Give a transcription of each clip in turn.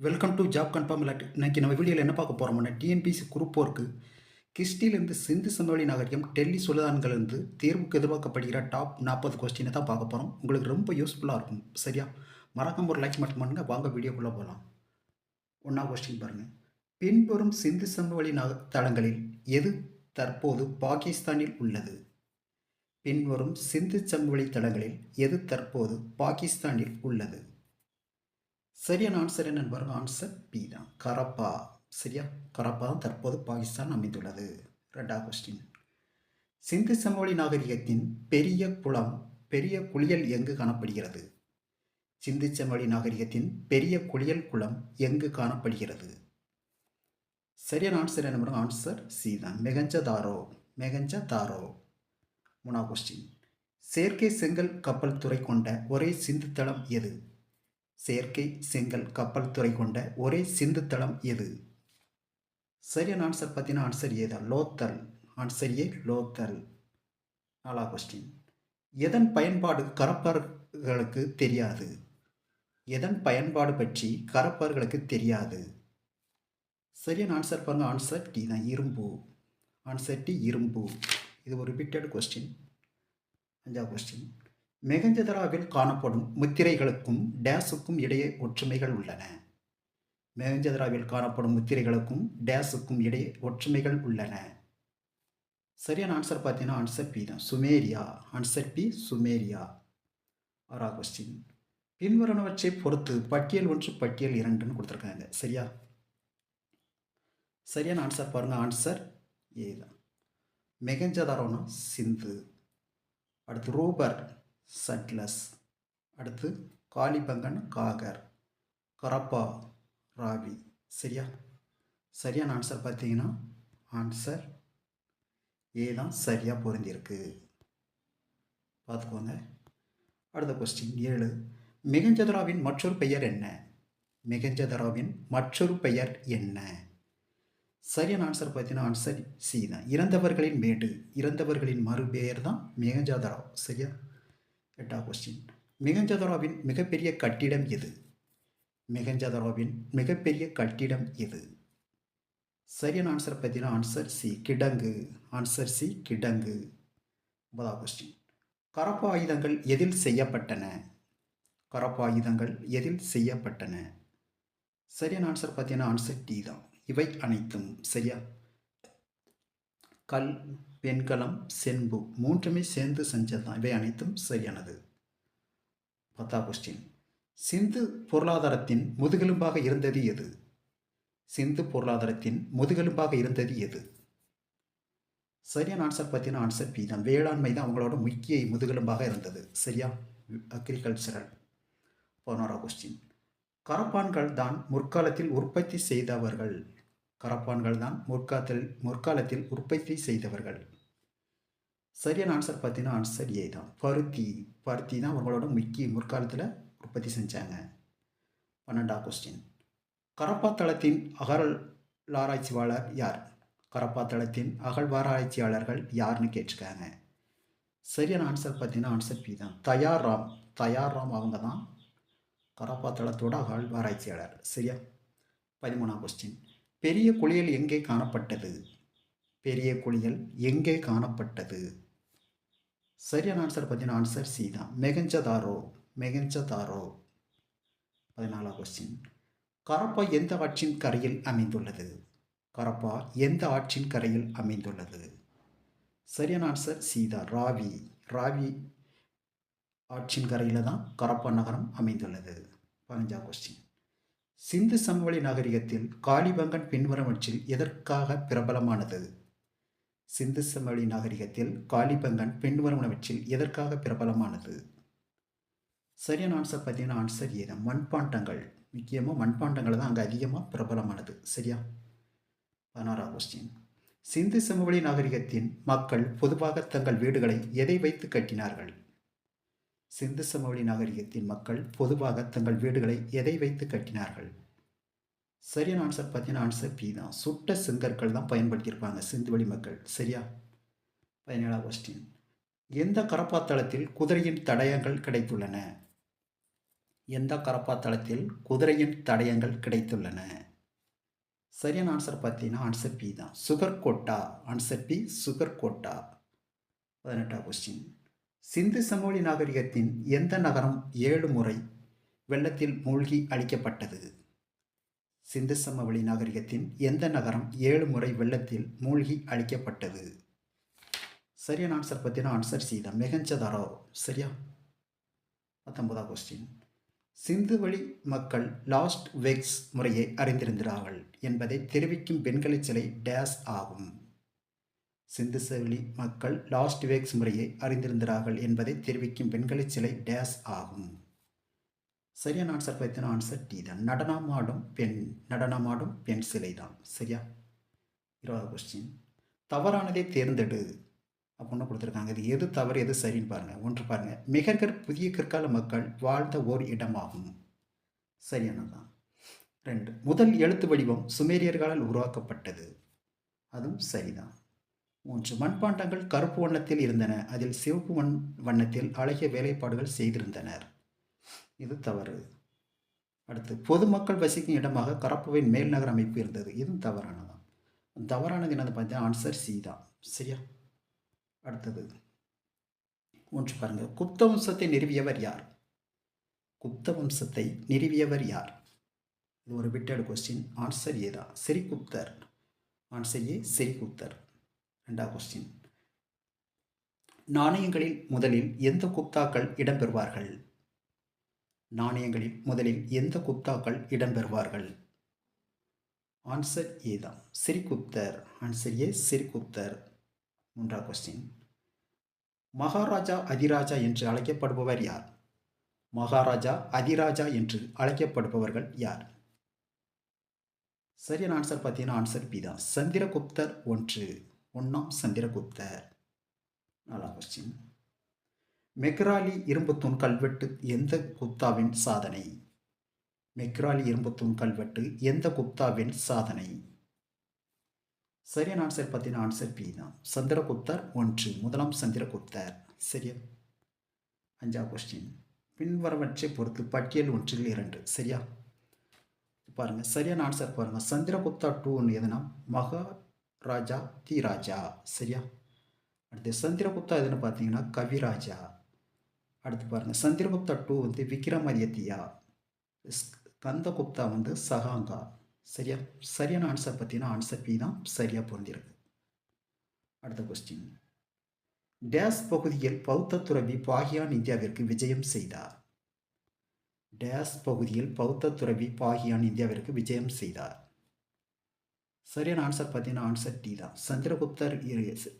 Welcome to job confirm இல்லாட்டி இன்றைக்கி நம்ம வீடியோவில் என்ன பார்க்க போகிறோம்னா டிஎன்பிசி குரூப் ஒர்க்கு கிறிஸ்டியிலிருந்து சிந்து சமவெளி நாகரிகம் டெல்லி சுலதான்களிலிருந்து தேர்வுக்கு எதிர்பார்க்கப்படுகிற டாப் நாற்பது கொஸ்டினை தான் பார்க்க போகிறோம் உங்களுக்கு ரொம்ப யூஸ்ஃபுல்லாக இருக்கும். சரியா? மறக்காம ஒரு லைக் மட்டும் பண்ணுங்கள் வாங்க வீடியோக்குள்ளே போகலாம் ஒன்றா கொஸ்டின் பாருங்கள் பின்வரும் சிந்து சமவெளி நக தளங்களில் எது தற்போது பாகிஸ்தானில் உள்ளது? பின்வரும் சிந்து சமவெளி தளங்களில் எது தற்போது பாகிஸ்தானில் உள்ளது? சரியான ஆன்சர் என்னன்னு பாருங்க ஆன்சர் பி தான். கரப்பா. சரியா? கரப்பா தான் தற்போது பாகிஸ்தான் அமைந்துள்ளது. ரெண்டாவது கொஸ்டின் சிந்து சமவெளி நாகரிகத்தின் பெரிய குளம் பெரிய குளியல் எங்கு காணப்படுகிறது? சிந்து சமவெளி நாகரிகத்தின் பெரிய குளியல் குளம் எங்கு காணப்படுகிறது? சரியான ஆன்சர் என்ன பாருங்க ஆன்சர் சி தான். மெகஞ்ச தாரோ மெகஞ்ச தாரோ மூணாவது கொஸ்டின் செயற்கை செங்கல் கப்பல் துறை கொண்ட ஒரே சிந்து தளம் எது? செயற்கை செங்கல் கப்பல் துறை கொண்ட ஒரே சிந்து தளம் எது? சரியான ஆன்சர் பார்த்தீங்கன்னா ஆன்சர் ஏதா லோத்தல். Answer A Lothal. நாலா கொஸ்டின் எதன் பயன்பாடு கரப்பர்களுக்கு தெரியாது? எதன் பயன்பாடு பற்றி கரப்பர்களுக்கு தெரியாது? சரியான ஆன்சர் பாருங்க. ஆன்சர் டி தான். இரும்பு. ஆன்சர் டி இரும்பு. இது ஒரு ரிப்பீட்டட் கொஸ்டின் அஞ்சாவது கொஸ்டின் மெகஞ்சதராவில் காணப்படும் முத்திரைகளுக்கும் டேஸுக்கும் இடையே ஒற்றுமைகள் உள்ளன. மெகஞ்சதராவில் காணப்படும் முத்திரைகளுக்கும் டேஸுக்கும் இடையே ஒற்றுமைகள் உள்ளன. சரியான ஆன்சர் பார்த்தீங்கன்னா ஆன்சர் பி தான். சுமேரியா. Answer B Sumeria. ஆறா கொஸ்டின் பின்வருவனவற்றை பொறுத்து பட்டியல் ஒன்று பட்டியல் இரண்டுன்னு கொடுத்துருக்காங்க. சரியா? சரியான ஆன்சர் பாருங்கள் ஆன்சர் ஏ தான். மெகஞ்சதாரோனா சிந்து. அடுத்து ரூபர். சட்லஸ். அடுத்து காளிபங்கன் காகர். கரப்பா ராவி. சரியா? சரியான ஆன்சர் பார்த்தீங்கன்னா ஆன்சர் ஏ தான் சரியாக பொருந்திருக்கு பார்த்துக்கோங்க. அடுத்த கொஸ்டின் ஏழு. மிகஞ்சதராவின் மற்றொரு பெயர் என்ன? மிகஞ்சதராவின் மற்றொரு பெயர் என்ன? சரியான ஆன்சர் பார்த்தீங்கன்னா ஆன்சர் சி தான். இறந்தவர்களின் மேடு இறந்தவர்களின் மறுபெயர் தான் மிகஞ்சதரா சரியா? எட்டாவது கொஸ்டின் மிகஞ்சதராவின் மிகப்பெரிய கட்டிடம் எது? மிகஞ்சதராவின் மிகப்பெரிய கட்டிடம் எது? சரியான ஆன்சர் பார்த்தீங்கன்னா ஆன்சர் சி கிடங்கு. ஆன்சர் சி கிடங்கு. ஒன்பதாவது கொஸ்டின் கரப்பு ஆயுதங்கள் எதில் செய்யப்பட்டன? கரப்பு ஆயுதங்கள் எதில் செய்யப்பட்டன? சரியான ஆன்சர் பார்த்தீங்கன்னா ஆன்சர் டி தான். இவை அனைத்தும் சரியா? கல் வெண்கலம் செம்பு மூன்றுமே சேர்ந்து செஞ்சது தான் இவை அனைத்தும் சரியானது. பத்தா கொஸ்டின் சிந்து பொருளாதாரத்தின் முதுகெலும்பாக இருந்தது எது? சிந்து பொருளாதாரத்தின் முதுகெலும்பாக இருந்தது எது? சரியான ஆன்சர் பார்த்தீங்கன்னா ஆன்சர் பி தான். வேளாண்மை தான் அவங்களோட முக்கிய முதுகெலும்பாக இருந்தது. சரியா? அக்ரிகல்ச்சரல் பதினோரா கொஸ்டின் கரப்பான்கள் தான் முற்காலத்தில் உற்பத்தி செய்தவர்கள். கரப்பான்கள் தான் முற்காலத்தில் முற்காலத்தில் உற்பத்தி செய்தவர்கள். சரியான ஆன்சர் பார்த்தீங்கன்னா ஆன்சர் ஏ தான். பருத்தி பருத்தி தான் அவங்களோட முக்கிய முற்காலத்தில் உற்பத்தி செஞ்சாங்க. பன்னெண்டாம் கொஸ்டின் கரப்பா தளத்தின் அகழாராய்ச்சியாளர் யார்? கரப்பா தளத்தின் அகழ்வாராய்ச்சியாளர்கள் யாருன்னு கேட்டிருக்காங்க. சரியான ஆன்சர் பார்த்தீங்கன்னா ஆன்சர் பி தான். தயார் ராம் தயார் ராம் அவங்க தான் கரப்பா தளத்தோட அகழ்வாராய்ச்சியாளர். சரியா? பதிமூணாம் கொஸ்டின் பெரிய குளியல் எங்கே காணப்பட்டது? பெரிய குளியல் எங்கே காணப்பட்டது? சரியான ஆன்சர் பார்த்தீங்கன்னா ஆன்சர் சி தான். மெகஞ்சதாரோ மெகஞ்சதாரோ. பதினாலாம் கொஸ்டின் கரப்பா எந்த ஆற்றின் கரையில் அமைந்துள்ளது? கரப்பா எந்த ஆற்றின் கரையில் அமைந்துள்ளது? சரியான ஆன்சர் சீதா ராவி. ராவி ஆற்றின் கரையில் தான் கரப்பா நகரம் அமைந்துள்ளது. பதினஞ்சாம் கொஸ்டின் சிந்து சமவெளி நாகரிகத்தில் காளிபங்கன் பின்வரவற்றில் எதற்காக பிரபலமானது? சிந்து சமவெளி நாகரிகத்தில் காளிபங்கன் பின்வருவனவற்றில் எதற்காக பிரபலமானது? சரியான ஆன்சர் பார்த்தீங்கன்னா ஆன்சர் ஏதான் மண்பாண்டங்கள். முக்கியமாக மண்பாண்டங்கள் தான் அங்கே அதிகமாக பிரபலமானது. சரியா? பதினாறாம் கொஸ்டின் சிந்து சமவெளி நாகரிகத்தின் மக்கள் பொதுவாக தங்கள் வீடுகளை எதை வைத்து கட்டினார்கள்? சிந்து சமவெளி நாகரிகத்தின் மக்கள் பொதுவாக தங்கள் வீடுகளை எதை வைத்து கட்டினார்கள்? சரியான ஆன்சர் பார்த்தீங்கன்னா ஆன்சர் பி தான். சுட்ட செங்கற்கள் தான் பயன்படுத்தியிருப்பாங்க சிந்துவெளி மக்கள். சரியா? பதினேழாம் கொஸ்டின் எந்த கரப்பாத்தளத்தில் குதிரையின் தடயங்கள் கிடைத்துள்ளன? எந்த கரப்பாத்தளத்தில் குதிரையின் தடயங்கள் கிடைத்துள்ளன? சரியான ஆன்சர் பார்த்தீங்கன்னா ஆன்சர் பி தான். Sugar quota. Answer B sugar quota. பதினெட்டாம் கொஸ்டின் சிந்து சமவெளி நாகரிகத்தின் எந்த நகரம் ஏழு முறை வெள்ளத்தில் மூழ்கி அழிக்கப்பட்டது? சிந்து சமவெளி நாகரிகத்தின் எந்த நகரம் ஏழு முறை வெள்ளத்தில் மூழ்கி அழிக்கப்பட்டது? சரியான ஆன்சர் பார்த்தீங்கன்னா ஆன்சர் சி தான் மெகஞ்சதாரோ? சரியா? பத்தொன்பதாம் கொஸ்டின் சிந்து வழி மக்கள் லாஸ்ட் வெக்ஸ் முறையை அறிந்திருந்தார்கள் என்பதை தெரிவிக்கும் பெண்களை சிலை டேஸ் ஆகும். சிந்து செவெளி மக்கள் லாஸ்ட் வேக்ஸ் முறையை அறிந்திருந்தார்கள் என்பதை தெரிவிக்கும் பெண்களை சிலை டேஸ் ஆகும். சரியான ஆன்சர் பார்த்தீங்கன்னா ஆன்சர் டி தான் நடனமாடும் பெண் நடனமாடும் பெண் சிலை தான் சரியா? இருபதாவது கொஸ்டின் தவறானதை தேர்ந்தெடு. அப்படின்னு கொடுத்துருக்காங்க. இது எது தவறு எது சரின்னு பாருங்கள் ஒன்று பாருங்கள் மிகர்கர் புதிய கற்கால மக்கள் வாழ்ந்த ஓர் இடமாகும். சரியானதான் ரெண்டு. முதல் எழுத்து வடிவம் சுமேரியர்களால் உருவாக்கப்பட்டது. அதுவும் சரிதான். மூன்று. மண்பாண்டங்கள் கருப்பு வண்ணத்தில் இருந்தன. அதில் சிவப்பு வண் வண்ணத்தில் அழகிய வேலைப்பாடுகள் செய்திருந்தனர். இது தவறு. அடுத்து பொதுமக்கள் வசிக்கும் இடமாக கரப்புவின் மேல்நகர் அமைப்பு இருந்தது. இதுவும் தவறானதான் தவறானது என்னது பார்த்தீங்கன்னா ஆன்சர் சி தான். சரியா? அடுத்தது ஒன்று பாருங்க. குப்த வம்சத்தை நிறுவியவர் யார்? குப்த வம்சத்தை நிறுவியவர் யார்? இது ஒரு விட்டட் கொஸ்டின் ஆன்சர் ஏ தான். செரிகுப்தர். ஆன்சர் ஏ செரிகுப்தர். ரெண்டாவது கொஸ்டின் நாணயங்களில் முதலில் எந்த குப்தாக்கள் இடம்பெறுவார்கள்? நாணயங்களில் முதலில் எந்த குப்தாக்கள் இடம்பெறுவார்கள்? ஆன்சர் ஏ தான். சிறிகுப்தர் ஆன்சர் ஏ சிறிகுப்தர் மூன்றாவது கொஸ்டின் மகாராஜா அதிராஜா என்று அழைக்கப்படுபவர் யார்? மகாராஜா அதிராஜா என்று அழைக்கப்படுபவர்கள் யார்? சரியான ஆன்சர் பார்த்தீங்கன்னா ஆன்சர் பி தான். சந்திரகுப்தர் ஒன்று. ஒன்றாம் சந்திரகுப்தர். நாலாம் கொஸ்டின் மெக்ராலி இரும்புத்தூண் கல்வெட்டு எந்த குப்தாவின் சாதனை? மெக்ராலி இரும்புத்தூண் கல்வெட்டு எந்த குப்தாவின் சாதனை? சரியான ஆன்சர் பார்த்தீங்கன்னா ஆன்சர் பி தான். சந்திரகுப்தர் ஒன்று. முதலாம் சந்திரகுப்தர். சரியா? அஞ்சாவது கொஸ்டின் பின்வரவற்றை பொறுத்து பட்டியல் ஒன்றில் இரண்டு. சரியா? பாருங்கள் சரியான ஆன்சர் பாருங்கள் சந்திரகுப்தா டூ ஒன்று எதுனா? மகாராஜா தி ராஜா. சரியா? அடுத்து சந்திரகுப்தா எதுன்னு பார்த்தீங்கன்னா கவிராஜா. அடுத்து பாருங்கள் சந்திரகுப்தா டூ வந்து விக்ரமாதித்யா கந்தகுப்தா வந்து சகாங்கா. சரியா? சரியான ஆன்சர் பார்த்தீங்கன்னா ஆன்சர் பி தான் சரியாக பொருந்திருக்கு. அடுத்த கொஸ்டின் டேஸ் பகுதியில் பௌத்த துறவி பாகியான் இந்தியாவிற்கு விஜயம் செய்தார். டேஸ் பகுதியில் பௌத்த துறவி பாகியான் இந்தியாவிற்கு விஜயம் செய்தார். சரியான ஆன்சர் பார்த்தீங்கன்னா ஆன்சர் டி தான். சந்திரகுப்தர்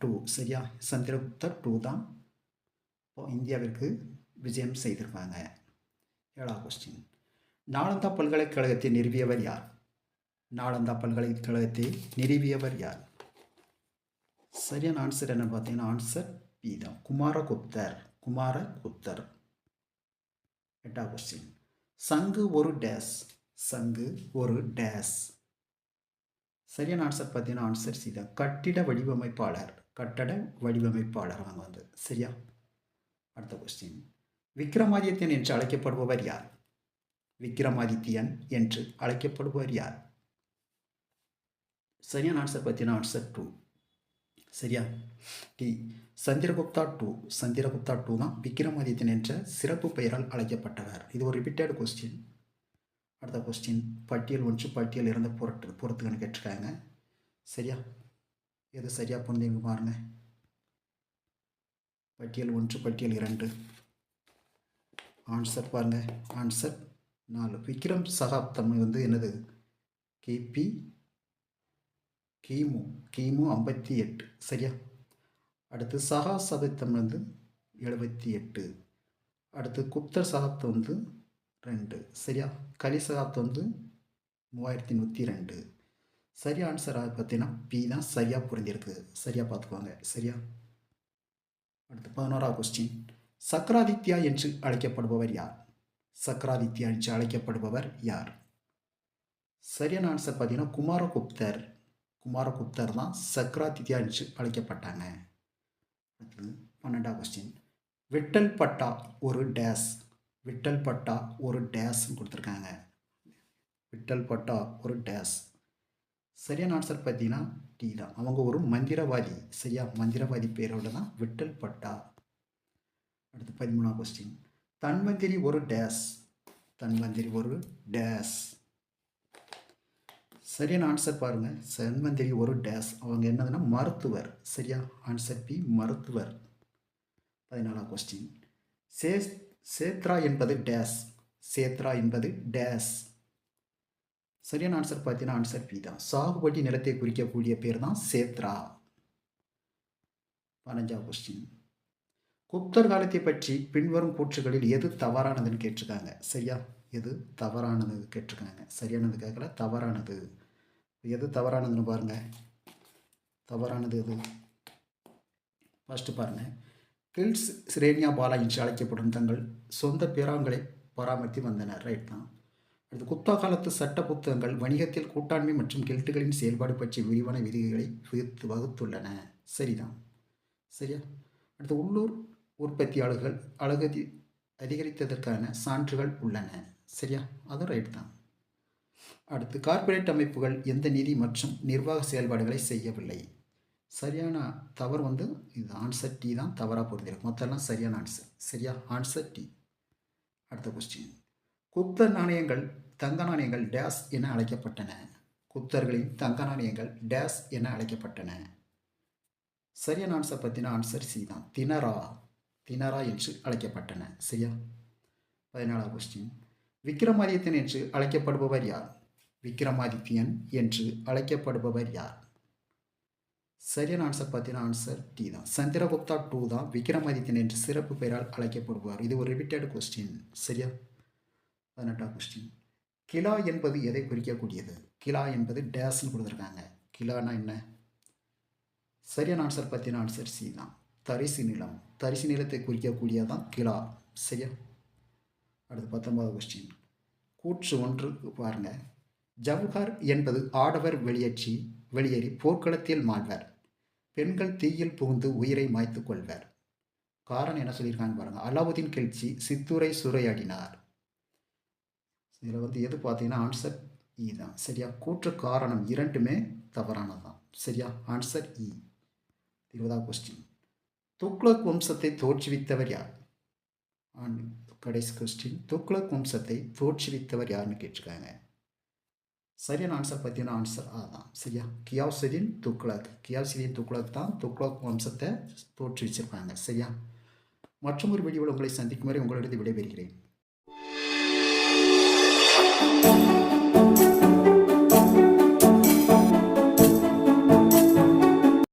டூ சரியா? சந்திரகுப்தர் டூ தான் இந்தியாவிற்கு விஜயம் செய்திருப்பாங்க ஏழாவது கொஸ்டின் நாளந்தா பல்கலைக்கழகத்தை நிறுவியவர் யார்? நாளந்தா பல்கலைக்கழகத்தை நிறுவியவர் யார்? சரியான ஆன்சர் என்ன பார்த்தீங்கன்னா ஆன்சர் பி தான். குமாரகுப்தர். குமாரகுப்தர். எட்டாவது கொஸ்டின் சங்கு ஒரு டேஸ் சங்கு ஒரு டேஸ் சரியான ஆன்சர் பார்த்தீங்கன்னா ஆன்சர் சி தான். கட்டிட வடிவமைப்பாளர். கட்டட வடிவமைப்பாளர் அவங்க வந்து. சரியா? அடுத்த கொஸ்டின் விக்ரமாதித்யன் என்று அழைக்கப்படுபவர் யார்? விக்ரமாதித்யன் என்று அழைக்கப்படுபவர் யார்? சரியான ஆன்சர் பார்த்தீங்கன்னா ஆன்சர் டூ சரியா? D Chandragupta two Chandragupta two தான் விக்ரமாதித்யன் என்ற சிறப்பு பெயரால் அழைக்கப்பட்டவர். இது ஒரு ரிப்பீட்டட் கொஸ்டின் அடுத்த கொஸ்டின் பட்டியல் ஒன்று பட்டியல் இருந்து பொருட்டு பொறுத்துக்கன்னு கேட்டிருக்காங்க. சரியா? எது சரியாக புரிஞ்சுங்க பாருங்கள் பட்டியல் ஒன்று பட்டியல் இரண்டு. ஆன்சர் பாருங்கள் ஆன்சர் நாலு. விக்ரம் சகாப்தம் வந்து என்னது? கிபி கிமு. கிமு ஐம்பத்தி எட்டு. சரியா? அடுத்து சகா சதத்தம் வந்து எழுபத்தி எட்டு. அடுத்து குப்தர் சகாப்தம் வந்து ரெண்டு. சரியா? கலி சகாப்தம் வந்து மூவாயிரத்தி நூற்றி ரெண்டு. சரியா? ஆன்சர் பார்த்தீங்கன்னா பி தான் சரியாக புரிஞ்சிருக்கு. சரியாக பார்த்துக்குவாங்க சரியா? அடுத்து பதினோராவது கொஸ்டின் சக்கராதித்யா என்று அழைக்கப்படுபவர் யார்? சக்கராதித்யா என்று அழைக்கப்படுபவர் யார்? சரியான ஆன்சர் பார்த்தீங்கன்னா குமாரகுப்தர். குமாரகுப்தர் தான் சக்கராதித்யா என்று அழைக்கப்பட்டாங்க. அடுத்தது பன்னெண்டாவது கொஸ்டின் விட்டல் பட்டா ஒரு டேஸ் விட்டல் பட்டா ஒரு டேஸ்ன்னு கொடுத்துருக்காங்க. விட்டல் பட்டா ஒரு டேஸ் சரியான ஆன்சர் பார்த்தீங்கன்னா டி தான். அவங்க ஒரு மந்திரவாதி. சரியா? மந்திரவாதி பேரோட தான் விட்டல் பட்டா. அடுத்து பதிமூணாம் கொஸ்டின் தன்வந்திரி ஒரு டேஸ் தன்வந்திரி ஒரு டேஸ் சரியான ஆன்சர் பாருங்க. தன்வந்திரி ஒரு டேஸ் அவங்க என்னதுன்னா மருத்துவர். சரியா? ஆன்சர் பி மருத்துவர். பதினாலாம் கொஸ்டின் சே சேத்ரா என்பது டேஸ் சேத்ரா என்பது டேஸ் சரியான ஆன்சர் பார்த்தீங்கன்னா ஆன்சர் பி தான். சாகுபடி நிலத்தை குறிக்கக்கூடிய பேர் தான் சேத்ரா. பதினஞ்சாவது கொஸ்டின் குப்தர் காலத்தை பற்றி பின்வரும் கூற்றுகளில் எது தவறானதுன்னு கேட்டிருக்காங்க. சரியா? எது தவறானது கேட்டிருக்காங்க. சரியானது கேட்கல தவறானது. எது தவறானதுன்னு பாருங்க. தவறானது எது? ஃபஸ்ட்டு பாருங்க. கில்ஸ் சிரேனியா பாலா என்று அழைக்கப்படும் தங்கள் சொந்த பேராங்களை பராமரித்து வந்தனர். ரைட் தான். இது குப்தா காலத்து சட்ட புத்தகங்கள் வணிகத்தில் கூட்டாண்மை மற்றும் கில்ட்டுகளின் செயல்பாடு பற்றி விரிவான விதிகளை விகுத்து வகுத்துள்ளன. சரிதான். சரியா? அடுத்து உள்ளூர் உற்பத்தியாளர்கள் அழகதி அதிகரித்ததற்கான சான்றுகள் உள்ளன. சரியா? அதுவும் ரைட் தான். அடுத்து கார்ப்பரேட் அமைப்புகள் எந்த நிதி மற்றும் நிர்வாக செயல்பாடுகளை செய்யவில்லை. சரியான தவறு வந்து இது ஆன்சர் டி தான் தவறாக பொருந்திருக்கும் மொத்தம்லாம் சரியான ஆன்சர் சரியா? ஆன்சர் டி அடுத்த கொஸ்டின் குப்த நாணயங்கள் தங்க நாணயங்கள் டேஸ் என அழைக்கப்பட்டன. குப்தர்களின் தங்க நாணயங்கள் டேஸ் என அழைக்கப்பட்டன. சரியான ஆன்சர் பற்றின ஆன்சர் சி தான். தினரா தினரா என்று அழைக்கப்பட்டன. சரியா? பதினாலாம் கொஸ்டின் விக்ரமாதித்யன் என்று அழைக்கப்படுபவர் யார்? விக்ரமாதித்யன் என்று அழைக்கப்படுபவர் யார்? சரியான ஆன்சர் பார்த்தீங்கன்னா ஆன்சர் டி தான். சந்திரகுப்தா டூ தான் விக்ரமாதித்யன் என்று சிறப்பு பெயரால் அழைக்கப்படுவார் இது ஒரு ரிப்பீட்டட் கொஸ்டின் சரியா? பதினெட்டாம் கொஸ்டின் கிலா என்பது எதை குறிக்கக்கூடியது? கிலா என்பது டேஸ்ன்னு கொடுத்துருக்காங்க. கிலானா என்ன? சரியான ஆன்சர் பற்றின ஆன்சர் சி தான். தரிசு நிலம். தரிசு நிலத்தை குறிக்கக்கூடியதான் கிலா. சரியா? அடுத்து பத்தொன்பது கொஸ்டின் கூற்று ஒன்று பாருங்க. ஜவஹர் என்பது ஆடவர் வெளியேற்றி வெளியேறி போர்க்களத்தில் மாழ்வர் பெண்கள் தீயில் புகுந்து உயிரை மாய்த்து கொள்வர். காரணம் என்ன சொல்லியிருக்காங்க பாருங்க. அலாவுதீன் கிழ்ச்சி சித்தூரை சூறையாடினார் இதில் வந்து எது பார்த்தீங்கன்னா ஆன்சர் இ e தான். சரியா? கூற்று காரணம் இரண்டுமே தவறானது தான் சரியா? ஆன்சர் இ இருபதாம் கொஸ்டின் துக்ளக் வம்சத்தை தோற்றுவித்தவர் யார்? ஆன் கடைசி கொஸ்டின் துக்ளக் வம்சத்தை தோற்றுவித்தவர் யாருன்னு கேட்டிருக்காங்க. சரியான ஆன்சர் பார்த்தீங்கன்னா ஆன்சர் ஆ தான். சரியா? கியாசுதீன் துக்ளக். கியாசுதீன் துக்ளக் தான் துக்ளக் வம்சத்தை தோற்றுவிச்சிருப்பாங்க சரியா? மற்றும் ஒரு வீடியோவில் உங்களை சந்திக்கும் வரை உங்களிடத்து விடைபெறுகிறேன். Thank you.